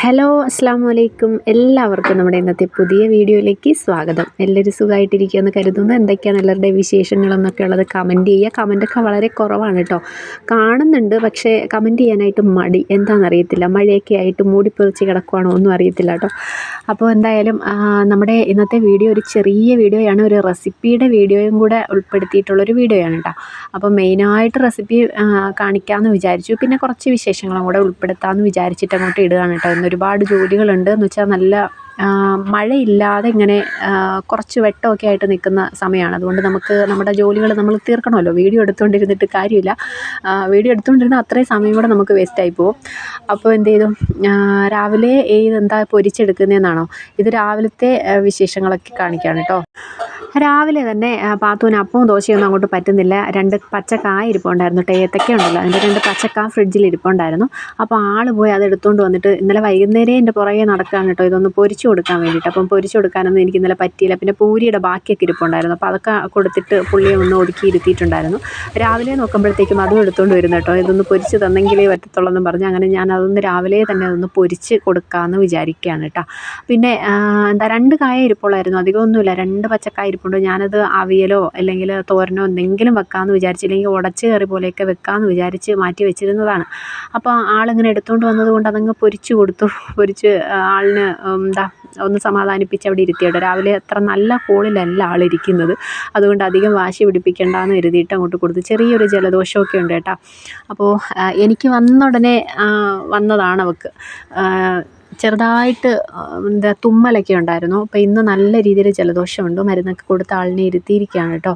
Hello അസ്സാം വലൈക്കും എല്ലാവർക്കും നമ്മുടെ ഇന്നത്തെ പുതിയ വീഡിയോയിലേക്ക് സ്വാഗതം. എല്ലാവരും സുഖമായിട്ടിരിക്കുമെന്ന് കരുതുന്നു. എന്തൊക്കെയാണ് എല്ലാവരുടെയും വിശേഷങ്ങളെന്നൊക്കെ ഉള്ളത് കമന്റ് ചെയ്യുക. കമന്റൊക്കെ വളരെ കുറവാണ് കേട്ടോ. കാണുന്നുണ്ട് പക്ഷേ കമന്റ് ചെയ്യാനായിട്ട് മടി. എന്താണെന്നറിയത്തില്ല മഴയൊക്കെ ആയിട്ട് മൂടിപ്പൊതിച്ച് കിടക്കുവാണോ ഒന്നും അറിയത്തില്ല കേട്ടോ. അപ്പോൾ എന്തായാലും നമ്മുടെ ഇന്നത്തെ വീഡിയോ ഒരു ചെറിയ വീഡിയോയാണ്. ഒരു റെസിപ്പിയുടെ വീഡിയോയും കൂടെ ഉൾപ്പെടുത്തിയിട്ടുള്ളൊരു വീഡിയോയാണ് കേട്ടോ. അപ്പോൾ മെയിനായിട്ട് റെസിപ്പി കാണിക്കാമെന്ന് വിചാരിച്ചു. പിന്നെ കുറച്ച് വിശേഷങ്ങളും കൂടെ ഉൾപ്പെടുത്താമെന്ന് വിചാരിച്ചിട്ട് അങ്ങോട്ട് ഇടുകയാണ് കേട്ടോ ഒരുപാട് ജോലികളുണ്ട് എന്ന് വെച്ചാൽ നല്ല മഴയില്ലാതെ ഇങ്ങനെ കുറച്ച് വെട്ടമൊക്കെ ആയിട്ട് നിൽക്കുന്ന സമയമാണ്. അതുകൊണ്ട് നമുക്ക് നമ്മുടെ ജോലികൾ നമ്മൾ തീർക്കണമല്ലോ. വീഡിയോ എടുത്തുകൊണ്ടിരുന്നിട്ട് കാര്യമില്ല. വീഡിയോ എടുത്തുകൊണ്ടിരുന്നാൽ അത്രയും സമയം കൂടെ നമുക്ക് വേസ്റ്റായി പോകും. അപ്പോൾ എന്ത് ചെയ്തു? രാവിലെ ഇതെന്താ പൊരിച്ചെടുക്കുന്നതെന്നാണോ? ഇത് രാവിലത്തെ വിശേഷങ്ങളൊക്കെ കാണിക്കുകയാണ് കേട്ടോ. രാവിലെ തന്നെ പാത്തൂന് അപ്പവും ദോശയൊന്നും അങ്ങോട്ട് പറ്റുന്നില്ല. രണ്ട് പച്ചക്കായ ഇരിപ്പുണ്ടായിരുന്നു ഏത്തക്ക ഉണ്ടല്ലോ. അതിന്റെ രണ്ട് പച്ചക്കായ ഫ്രിഡ്ജിൽ ഇരിപ്പുണ്ടായിരുന്നു അപ്പോൾ ആൾ പോയി അത് എടുത്തുകൊണ്ട് വന്നിട്ട് ഇന്നലെ വൈകുന്നേരം എന്റെ പുറകെ നടക്കുകയാണ് കേട്ടോ. ഇതൊന്ന് പൊരിച്ചു കൊടുക്കാൻ വേണ്ടിയിട്ട്. അപ്പം പൊരിച്ചു കൊടുക്കാനൊന്നും എനിക്ക് ഇന്നലെ പറ്റിയില്ല. പിന്നെ പൂരിയുടെ ബാക്കിയൊക്കെ ഇരിപ്പുണ്ടായിരുന്നു. അപ്പോൾ അതൊക്കെ കൊടുത്തിട്ട് പുള്ളിയെ ഒന്ന് ഒതുക്കി ഇരുത്തിയിട്ടുണ്ടായിരുന്നു. രാവിലെ നോക്കുമ്പോഴത്തേക്കും അതും എടുത്തുകൊണ്ട് വരുന്നു കേട്ടോ. ഇതൊന്ന് പൊരിച്ച് തന്നെങ്കിലേ പറ്റത്തുള്ളൂ എന്ന് പറഞ്ഞ് അങ്ങനെ ഞാൻ അതൊന്ന് രാവിലെ തന്നെ അതൊന്ന് പൊരിച്ച് കൊടുക്കാമെന്ന് വിചാരിക്കുകയാണ് കേട്ടോ. പിന്നെ എന്താ രണ്ട് കായ ഇരിപ്പുള്ളായിരുന്നു. അധികമൊന്നുമില്ല രണ്ട് പച്ചക്കായ ഇരിപ്പുണ്ട്. ഞാനത് അവിയലോ അല്ലെങ്കിൽ തോരനോ എന്തെങ്കിലും വെക്കാമെന്ന് വിചാരിച്ചില്ലെങ്കിൽ ഉടച്ച് കറി പോലെയൊക്കെ വെക്കാമെന്ന് വിചാരിച്ച് മാറ്റി വെച്ചിരുന്നതാണ്. അപ്പോൾ ആളിങ്ങനെ എടുത്തുകൊണ്ട് വന്നതുകൊണ്ട് അതങ്ങ് പൊരിച്ച് കൊടുത്തു. പൊരിച്ച് ആളിന് എന്താ ഒന്ന് സമാധാനിപ്പിച്ച് അവിടെ ഇരുത്തിയിട്ട് രാവിലെ അത്ര നല്ല കോളിലല്ല ആളിരിക്കുന്നത്. അതുകൊണ്ട് അധികം വാശി പിടിപ്പിക്കേണ്ടെന്ന് കരുതിയിട്ട് അങ്ങോട്ട് കൊടുത്തു. ചെറിയൊരു ജലദോഷമൊക്കെ ഉണ്ട് കേട്ടോ. അപ്പോൾ എനിക്ക് വന്നുടനെ വന്നതാണ് അവൾക്ക് ചെറുതായിട്ട് എന്താ തുമ്മലൊക്കെ ഉണ്ടായിരുന്നു. അപ്പോൾ ഇന്ന് നല്ല രീതിയിൽ ജലദോഷമുണ്ട്. മരുന്നൊക്കെ കൊടുത്ത് ആളിനെ ഇരുത്തിയിരിക്കുകയാണ് കേട്ടോ.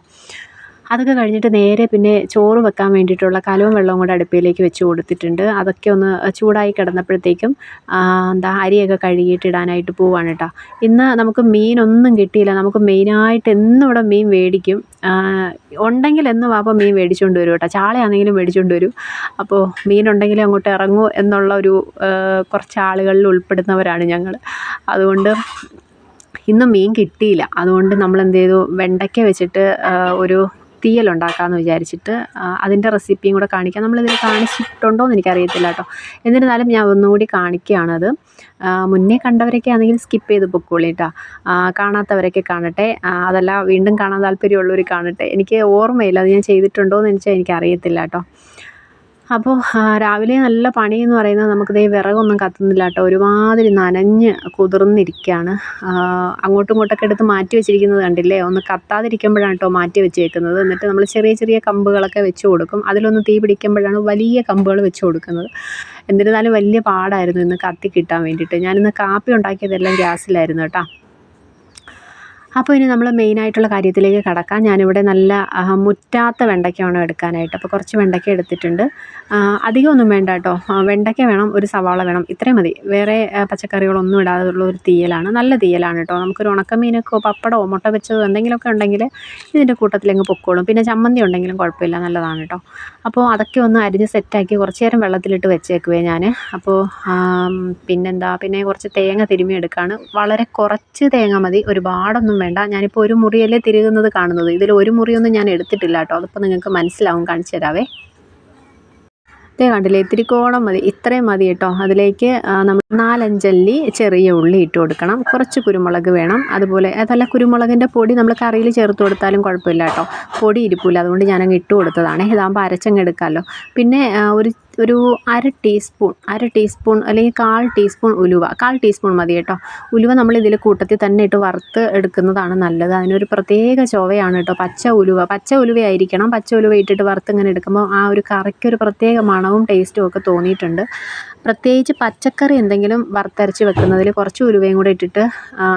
അതൊക്കെ കഴിഞ്ഞിട്ട് നേരെ പിന്നെ ചോറ് വെക്കാൻ വേണ്ടിയിട്ടുള്ള കലവും വെള്ളവും കൂടെ അടുപ്പിലേക്ക് വെച്ച് കൊടുത്തിട്ടുണ്ട്. അതൊക്കെ ഒന്ന് ചൂടായി കിടന്നപ്പോഴത്തേക്കും എന്താ അരിയൊക്കെ കഴുകിയിട്ട് ഇടാനായിട്ട് പോവാണ് കേട്ടോ ഇന്ന് നമുക്ക് മീനൊന്നും കിട്ടിയില്ല. നമുക്ക് മെയിനായിട്ട് എന്നും ഇവിടെ മീൻ മേടിക്കും. ഉണ്ടെങ്കിൽ എന്നും വാപ്പ മീൻ മേടിച്ചുകൊണ്ട് വരും കേട്ടോ ചാളയാണെങ്കിലും മേടിച്ചുകൊണ്ട് വരും. അപ്പോൾ മീനുണ്ടെങ്കിലും അങ്ങോട്ട് ഇറങ്ങൂ എന്നുള്ള ഒരു കുറച്ച് ആളുകളിൽ ഉൾപ്പെടുന്നവരാണ് ഞങ്ങൾ അതുകൊണ്ട് ഇന്ന് മീൻ കിട്ടിയില്ല. അതുകൊണ്ട് നമ്മൾ എന്ത് ചെയ്തു? വെണ്ടയ്ക്ക വെച്ചിട്ട് ആ, തീയലുണ്ടാക്കാമെന്ന് വിചാരിച്ചിട്ട് അതിന്റെ റെസിപ്പിയും കൂടെ കാണിക്കാം. നമ്മളിതിൽ കാണിച്ചിട്ടുണ്ടോ എന്ന് എനിക്കറിയത്തില്ല കേട്ടോ എന്നിരുന്നാലും ഞാൻ ഒന്നുകൂടി കാണിക്കുകയാണത്. മുന്നേ കണ്ടവരൊക്കെ ആണെങ്കിൽ സ്കിപ്പ് ചെയ്ത് പൊക്കോളി കേട്ടോ കാണാത്തവരൊക്കെ കാണട്ടെ. അതല്ല വീണ്ടും കാണാൻ താല്പര്യമുള്ളവർ കാണട്ടെ. എനിക്ക് ഓർമ്മയില്ല അത് ഞാൻ ചെയ്തിട്ടുണ്ടോ എന്ന് വെച്ചാൽ എനിക്കറിയത്തില്ല കേട്ടോ അപ്പോൾ രാവിലെ നല്ല പണി എന്ന് പറയുന്നത് നമുക്ക് ദേ വിറകൊന്നും കത്തുന്നില്ല കേട്ടോ. ഒരുമാതിരി നനഞ്ഞ് കുതിർന്നിരിക്കുകയാണ് അങ്ങോട്ടും ഇങ്ങോട്ടൊക്കെ എടുത്ത് മാറ്റി വെച്ചിരിക്കുന്നത് കണ്ടില്ലേ? ഒന്ന് കത്താതിരിക്കുമ്പോഴാണ് കേട്ടോ മാറ്റി വെച്ചേക്കുന്നത്. എന്നിട്ട് നമ്മൾ ചെറിയ ചെറിയ കമ്പുകളൊക്കെ വെച്ച് കൊടുക്കും. അതിലൊന്ന് തീ പിടിക്കുമ്പോഴാണ് വലിയ കമ്പുകൾ വെച്ച് കൊടുക്കുന്നത്. എന്നിരുന്നാലും വലിയ പാടായിരുന്നു ഇന്ന് കത്തി കിട്ടാൻ വേണ്ടിയിട്ട്. ഞാനിന്ന് കാപ്പി ഉണ്ടാക്കിയതെല്ലാം ഗ്യാസിലായിരുന്നു കേട്ടോ. അപ്പോൾ ഇനി നമ്മൾ മെയിനായിട്ടുള്ള കാര്യത്തിലേക്ക് കടക്കാം. ഞാനിവിടെ നല്ല മുറ്റാത്ത വെണ്ടയ്ക്ക വേണം എടുക്കാനായിട്ട്. അപ്പോൾ കുറച്ച് വെണ്ടയ്ക്ക എടുത്തിട്ടുണ്ട്. അധികം അധികമൊന്നും വേണ്ട കേട്ടോ. വെണ്ടയ്ക്ക വേണം ഒരു സവാള വേണം. ഇത്രയും മതി. വേറെ പച്ചക്കറികളൊന്നും ഇടാതുള്ള ഒരു തീയലാണ്. നല്ല തീയലാണ് കേട്ടോ. നമുക്കൊരു ഉണക്കമീനൊക്കെ പപ്പടമോ മുട്ട വെച്ചതോ എന്തെങ്കിലുമൊക്കെ ഉണ്ടെങ്കിൽ ഇതിന്റെ കൂട്ടത്തിലങ്ങ് പൊക്കോളും. പിന്നെ ചമ്മന്തി ഉണ്ടെങ്കിലും കുഴപ്പമില്ല. നല്ലതാണ് കേട്ടോ. അപ്പോൾ അതൊക്കെ ഒന്ന് അരിഞ്ഞ് സെറ്റാക്കി കുറച്ച് നേരം വെള്ളത്തിലിട്ട് വെച്ചേക്കുവേ ഞാൻ അപ്പോൾ പിന്നെന്താ? പിന്നെ കുറച്ച് തേങ്ങ തിരുമ്മി എടുക്കുകയാണ് വളരെ കുറച്ച് തേങ്ങ മതി. ഒരുപാടൊന്നും വേണ്ട. ഞാനിപ്പോൾ ഒരു മുറിയല്ലേ തിരുകുന്നത് കാണുന്നത്. ഇതിൽ ഒരു മുറിയൊന്നും ഞാൻ എടുത്തിട്ടില്ല കേട്ടോ. അതിപ്പോൾ നിങ്ങൾക്ക് മനസ്സിലാവും. കാണിച്ചു തരാവേ. ഇതേ കണ്ടില്ലേ ഇത്തിരി കോണം മതി. ഇത്രയും മതി കേട്ടോ. അതിലേക്ക് നമ്മൾ നാലഞ്ചല്ലി ചെറിയ ഉള്ളി ഇട്ട് കൊടുക്കണം. കുറച്ച് കുരുമുളക് വേണം. അതുപോലെ അതല്ല കുരുമുളകിന്റെ പൊടി നമ്മൾ കറിയിൽ ചേർത്ത് കൊടുത്താലും കുഴപ്പമില്ല കേട്ടോ. പൊടി ഇരിപ്പില്ല അതുകൊണ്ട് ഞാനങ്ങ് ഇട്ട് കൊടുത്തതാണ്. ഇതാകുമ്പോൾ അരച്ചങ്ങ് എടുക്കാമല്ലോ പിന്നെ ഒരു ഒരു അര ടീസ്പൂൺ അര ടീസ്പൂൺ അല്ലെങ്കിൽ കാൽ ടീസ്പൂൺ ഉലുവ. കാൽ ടീസ്പൂൺ മതി കേട്ടോ. ഉലുവ നമ്മൾ ഇതിൽ കൂട്ടത്തിൽ തന്നെ ഇട്ട് വറുത്ത് എടുക്കുന്നതാണ് നല്ലത്. അതിനൊരു പ്രത്യേക ചൊവയാണ് കേട്ടോ. പച്ച ഉലുവ. പച്ച ഉലുവയായിരിക്കണം. പച്ച ഉലുവ ഇട്ടിട്ട് വറുത്ത് ഇങ്ങനെ എടുക്കുമ്പോൾ ആ ഒരു കറിക്കൊരു പ്രത്യേക മണവും ടേസ്റ്റും ഒക്കെ തോന്നിയിട്ടുണ്ട്. പ്രത്യേകിച്ച് പച്ചക്കറി എന്തെങ്കിലും വറുത്തരച്ച് വെക്കുന്നതിൽ കുറച്ച് ഉലുവയും കൂടെ ഇട്ടിട്ട്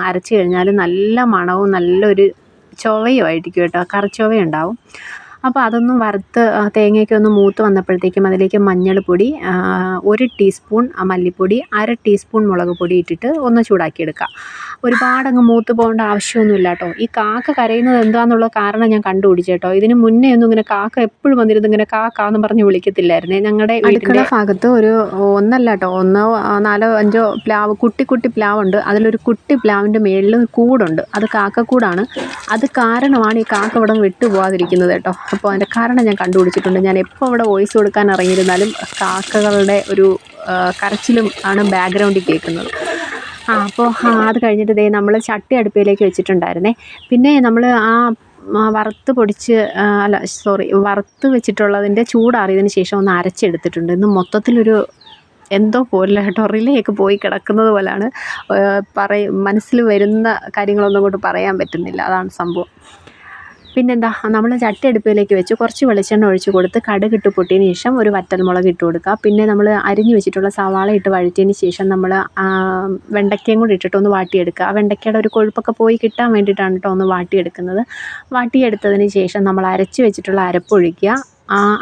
അരച്ച് കഴിഞ്ഞാൽ നല്ല മണവും നല്ലൊരു ചോവയും ആയിരിക്കും കേട്ടോ. കറിച്ചൊവ ഉണ്ടാവും അപ്പോൾ അതൊന്നും വറുത്ത് തേങ്ങയൊക്കെ ഒന്ന് മൂത്ത് വന്നപ്പോഴത്തേക്കും അതിലേക്ക് മഞ്ഞൾപ്പൊടി ഒരു ടീസ്പൂൺ മല്ലിപ്പൊടി അര ടീസ്പൂൺ മുളക് പൊടി ഇട്ടിട്ട് ഒന്ന് ചൂടാക്കിയെടുക്കുക. ഒരുപാടങ്ങ് മൂത്ത് പോകേണ്ട ആവശ്യമൊന്നുമില്ല കേട്ടോ. ഈ കാക്ക കരയുന്നത് എന്താണെന്നുള്ള കാരണം ഞാൻ കണ്ടുപിടിച്ചു കേട്ടോ. ഇതിന് മുന്നേ ഒന്നും ഇങ്ങനെ കാക്ക എപ്പോഴും വന്നിരുന്നു ഇങ്ങനെ കാക്ക എന്ന് പറഞ്ഞ് വിളിക്കത്തില്ലായിരുന്നേ. ഞങ്ങളുടെ അടുക്കള ഭാഗത്ത് ഒരു ഒന്നല്ല കേട്ടോ. ഒന്നോ നാലോ അഞ്ചോ പ്ലാവ് കുട്ടി കുട്ടി പ്ലാവുണ്ട്. അതിലൊരു കുട്ടി പ്ലാവിന്റെ മേളിൽ കൂടുണ്ട്. അത് കാക്കക്കൂടാണ്. അത് കാരണമാണ് ഈ കാക്ക ഇവിടെ വിട്ടുപോകാതിരിക്കുന്നത് കേട്ടോ. അപ്പോൾ അതിന്റെ കാരണം ഞാൻ കണ്ടുപിടിച്ചിട്ടുണ്ട്. ഞാൻ എപ്പോൾ അവിടെ വോയിസ് കൊടുക്കാൻ ഇറങ്ങിയിരുന്നാലും കാക്കകളുടെ ഒരു കരച്ചിലും ആണ് ബാക്ക്ഗ്രൗണ്ടിൽ കേൾക്കുന്നത്. ആ അപ്പോൾ അത് കഴിഞ്ഞിട്ട് ദേ നമ്മൾ ചട്ടി അടുപ്പിലേക്ക് വെച്ചിട്ടുണ്ടായിരുന്നേ. പിന്നെ നമ്മൾ ആ വറുത്ത് പൊടിച്ച് അല്ല സോറി വറുത്ത് വെച്ചിട്ടുള്ളതിന്റെ ചൂടാറിയതിന് ശേഷം ഒന്ന് അരച്ചെടുത്തിട്ടുണ്ട്. ഇന്ന് മൊത്തത്തിലൊരു എന്തോ പോലെ കേട്ടോ റിലേയൊക്കെ പോയി കിടക്കുന്നത് പോലെയാണ് പറയും മനസ്സിൽ വരുന്ന കാര്യങ്ങളൊന്നും കൊണ്ട് പറയാൻ പറ്റുന്നില്ല. അതാണ് സംഭവം. പിന്നെന്താ നമ്മൾ ചട്ടി അടുപ്പിലേക്ക് വെച്ച് കുറച്ച് വെളിച്ചെണ്ണ ഒഴിച്ച് കൊടുത്ത് കടുകിട്ട് പൊട്ടിയതിന് ശേഷം ഒരു വറ്റൽമുളക് ഇട്ട് കൊടുക്കുക. പിന്നെ നമ്മൾ അരിഞ്ഞു വെച്ചിട്ടുള്ള സവാള ഇട്ട് വഴറ്റിയതിന് ശേഷം നമ്മൾ വെണ്ടയ്ക്കയും കൂടി ഇട്ടിട്ടൊന്ന് വാട്ടിയെടുക്കുക. ആ വെണ്ടയ്ക്കയുടെ ഒരു കൊഴുപ്പൊക്കെ പോയി കിട്ടാൻ വേണ്ടിയിട്ടാണ് കേട്ടോ ഒന്ന് വാട്ടിയെടുക്കുന്നത്. വാട്ടിയെടുത്തതിന് ശേഷം നമ്മൾ അരച്ച് വെച്ചിട്ടുള്ള അരപ്പൊഴിക്കുക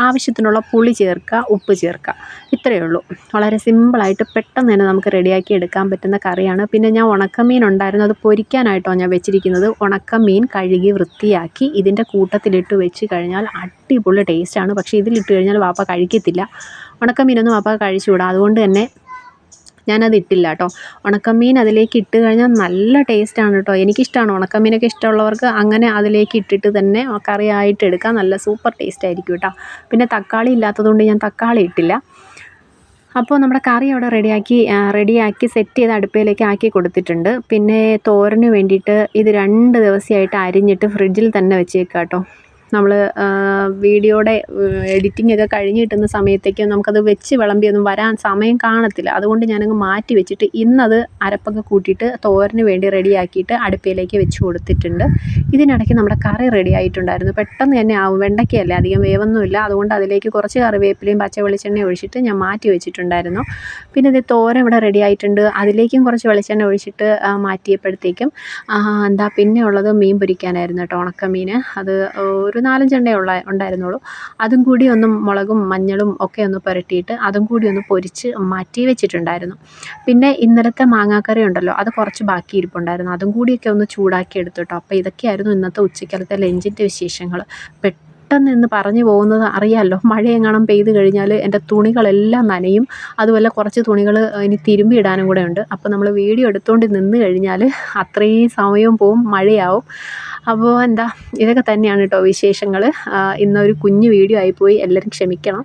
ആവശ്യത്തിനുള്ള പുളി ചേർക്കുക ഉപ്പ് ചേർക്കുക. ഇത്രയേ ഉള്ളൂ. വളരെ സിമ്പിളായിട്ട് പെട്ടെന്ന് തന്നെ നമുക്ക് റെഡിയാക്കി എടുക്കാൻ പറ്റുന്ന കറിയാണ്. പിന്നെ ഞാൻ ഉണക്കമീൻ ഉണ്ടായിരുന്നു. അത് പൊരിക്കാനായിട്ടോ ഞാൻ വെച്ചിരിക്കുന്നത്. ഉണക്കമീൻ കഴുകി വൃത്തിയാക്കി ഇതിന്റെ കൂട്ടത്തിലിട്ട് വെച്ച് കഴിഞ്ഞാൽ അടിപൊളി ടേസ്റ്റാണ് പക്ഷേ ഇതിലിട്ട് കഴിഞ്ഞാൽ വാപ്പ കഴിക്കത്തില്ല. ഉണക്കമീനൊന്നും വാപ്പ കഴിച്ചുകൂടാ. അതുകൊണ്ട് തന്നെ ഞാനത് ഇട്ടില്ല കേട്ടോ ഉണക്കമീൻ അതിലേക്ക് ഇട്ട് കഴിഞ്ഞാൽ നല്ല ടേസ്റ്റാണ് കേട്ടോ എനിക്കിഷ്ടമാണ് ഉണക്കമീനൊക്കെ ഇഷ്ടമുള്ളവർക്ക് അങ്ങനെ അതിലേക്ക് ഇട്ടിട്ട് തന്നെ കറിയായിട്ട് എടുക്കാം നല്ല സൂപ്പർ ടേസ്റ്റ് ആയിരിക്കും കേട്ടോ പിന്നെ തക്കാളി ഇല്ലാത്തതുകൊണ്ട് ഞാൻ തക്കാളി ഇട്ടില്ല. അപ്പോൾ നമ്മുടെ കറി അവിടെ റെഡിയാക്കി റെഡിയാക്കി സെറ്റ് ചെയ്ത് അടുപ്പിലേക്ക് ആക്കി കൊടുത്തിട്ടുണ്ട്. പിന്നെ തോരന് വേണ്ടിയിട്ട് ഇത് രണ്ട് ദിവസമായിട്ട് അരിഞ്ഞിട്ട് ഫ്രിഡ്ജിൽ തന്നെ വെച്ചേക്കാം കേട്ടോ നമ്മൾ വീഡിയോയുടെ എഡിറ്റിംഗ് ഒക്കെ കഴിഞ്ഞ് കിട്ടുന്ന സമയത്തേക്ക് നമുക്കത് വെച്ച് വിളമ്പിയൊന്നും വരാൻ സമയം കാണത്തില്ല. അതുകൊണ്ട് ഞാനങ്ങ് മാറ്റി വെച്ചിട്ട് ഇന്നത് അരപ്പൊക്കെ കൂട്ടിയിട്ട് തോരന് വേണ്ടി റെഡിയാക്കിയിട്ട് അടുപ്പയിലേക്ക് വെച്ച് കൊടുത്തിട്ടുണ്ട്. ഇതിനിടയ്ക്ക് നമ്മുടെ കറി റെഡി ആയിട്ടുണ്ടായിരുന്നു. പെട്ടെന്ന് തന്നെ ആവും വെണ്ടയ്ക്കയല്ലേ അധികം വേവൊന്നുമില്ല. അതുകൊണ്ട് അതിലേക്ക് കുറച്ച് കറിവേപ്പിലയും പച്ച വെളിച്ചെണ്ണയും ഒഴിച്ചിട്ട് ഞാൻ മാറ്റി വെച്ചിട്ടുണ്ടായിരുന്നു. പിന്നെ ഇത് തോരൻ ഇവിടെ റെഡി ആയിട്ടുണ്ട്. അതിലേക്കും കുറച്ച് വെളിച്ചെണ്ണ ഒഴിച്ചിട്ട് മാറ്റിയപ്പോഴത്തേക്കും എന്താ പിന്നെ ഉള്ളത് മീൻ പൊരിക്കാനായിരുന്നു കേട്ടോ ഉണക്കമീൻ. അത് ഒരു നാലഞ്ചെണ്ണേ ഉള്ള ഉണ്ടായിരുന്നുള്ളൂ. അതും കൂടി ഒന്ന് മുളകും മഞ്ഞളും ഒക്കെ ഒന്ന് പുരട്ടിയിട്ട് അതും കൂടി ഒന്ന് പൊരിച്ച് മാറ്റി വെച്ചിട്ടുണ്ടായിരുന്നു. പിന്നെ ഇന്നലത്തെ മാങ്ങാക്കറി ഉണ്ടല്ലോ അത് കുറച്ച് ബാക്കി ഇരിപ്പുണ്ടായിരുന്നു. അതും കൂടിയൊക്കെ ഒന്ന് ചൂടാക്കി എടുത്തു കേട്ടോ അപ്പോൾ ഇതൊക്കെയായിരുന്നു ഇന്നത്തെ ഉച്ചക്കലത്തെ ലഞ്ചിന്റെ വിശേഷങ്ങൾ പെട്ടെന്ന് ഇന്ന് പറഞ്ഞു പോകുന്നത് അറിയാമല്ലോ മഴയെങ്ങാനും പെയ്ത് കഴിഞ്ഞാൽ എന്റെ തുണികളെല്ലാം നനയും. അതുപോലെ കുറച്ച് തുണികൾ ഇനി തിരുമ്പി ഇടാനും കൂടെ ഉണ്ട്. അപ്പോൾ നമ്മൾ വീഡിയോ എടുത്തുകൊണ്ട് നിന്ന് കഴിഞ്ഞാൽ അത്രയും സമയവും പോവും മഴയാവും. അപ്പോൾ എന്താ ഇതൊക്കെ തന്നെയാണ് കേട്ടോ വിശേഷങ്ങൾ ഇന്നൊരു കുഞ്ഞു വീഡിയോ ആയിപ്പോയി. എല്ലാവരും ക്ഷമിക്കണം.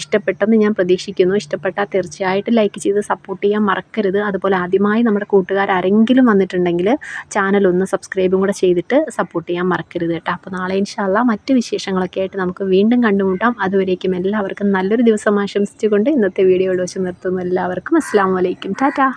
ഇഷ്ടപ്പെട്ടെന്ന് ഞാൻ പ്രതീക്ഷിക്കുന്നു. ഇഷ്ടപ്പെട്ടാൽ തീർച്ചയായിട്ടും ലൈക്ക് ചെയ്ത് സപ്പോർട്ട് ചെയ്യാൻ മറക്കരുത്. അതുപോലെ ആദ്യമായി നമ്മുടെ കൂട്ടുകാർ ആരെങ്കിലും വന്നിട്ടുണ്ടെങ്കിൽ ചാനൽ ഒന്ന് സബ്സ്ക്രൈബും കൂടെ ചെയ്തിട്ട് സപ്പോർട്ട് ചെയ്യാൻ മറക്കരുത് കേട്ടോ അപ്പോൾ നാളെ ഇൻഷാല്ല മറ്റ് വിശേഷങ്ങളൊക്കെ ആയിട്ട് നമുക്ക് വീണ്ടും കണ്ടുമുട്ടാം. അതുവരേക്കും എല്ലാവർക്കും നല്ലൊരു ദിവസം ആശംസിച്ചുകൊണ്ട് ഇന്നത്തെ വീഡിയോ ഇവിടെ വെച്ച് നിർത്തുന്നു. എല്ലാവർക്കും അസ്സാം വലൈക്കും ടാറ്റാ.